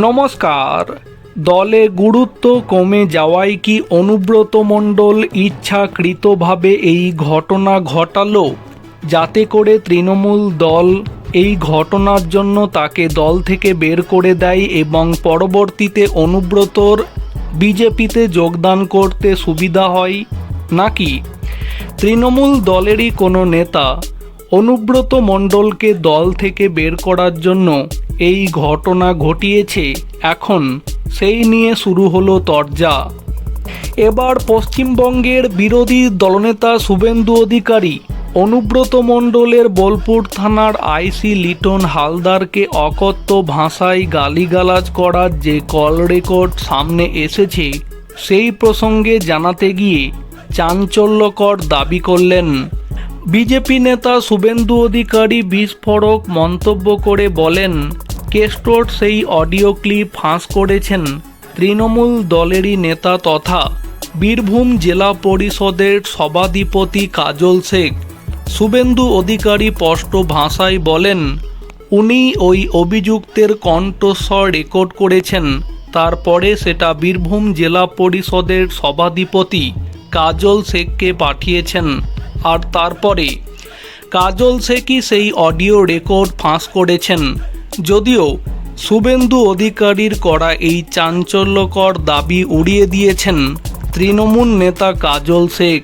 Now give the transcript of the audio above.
নমস্কার। দলে গুরুত্ব কমে যাওয়ায় কি অনুব্রত মণ্ডল ইচ্ছাকৃতভাবে এই ঘটনা ঘটালো? যাতে করে তৃণমূল দল এই ঘটনার জন্য তাকে দল থেকে বের করে দেয় এবং পরবর্তীতে অনুব্রতর বিজেপিতে যোগদান করতে সুবিধা হয় নাকি? তৃণমূল দলেরই কোনো নেতা অনুব্রত মণ্ডলকে দল থেকে বের করার জন্য এই ঘটনা ঘটিয়েছে। এখন সেই নিয়ে শুরু হলো তরজা। এবার পশ্চিমবঙ্গের বিরোধী দলনেতা শুভেন্দু অধিকারী অনুব্রত মণ্ডলের বোলপুর থানার আইসি লিটন হালদারকে অকথ্য ভাষায় গালিগালাজ করার যে কল রেকর্ড সামনে এসেছে, সেই প্রসঙ্গে জানাতে গিয়ে চাঞ্চল্যকর দাবি করলেন বিজেপি নেতা শুভেন্দু অধিকারী বিস্ফোরক মন্তব্য করে বলেন কেস্টোর সেই অডিও ক্লিপ ফাঁস করেছেন তৃণমূল দলেরই নেতা তথা বীরভূম জেলা পরিষদের সভাধিপতি কাজল শেখ। শুভেন্দু অধিকারী স্পষ্ট ভাষায় বলেন, উনি ওই অভিযুক্তের কণ্ঠস্বর রেকর্ড করেছেন, তারপরে সেটা বীরভূম জেলা পরিষদের সভাধিপতি কাজল শেখকে পাঠিয়েছেন। আর তারপরে, কাজল শেখই সেই অডিও রেকর্ড ফাঁস করেছেন। যদিও শুভেন্দু অধিকারীর করা এই চাঞ্চল্যকর দাবি উড়িয়ে দিয়েছেন তৃণমূল নেতা কাজল শেখ।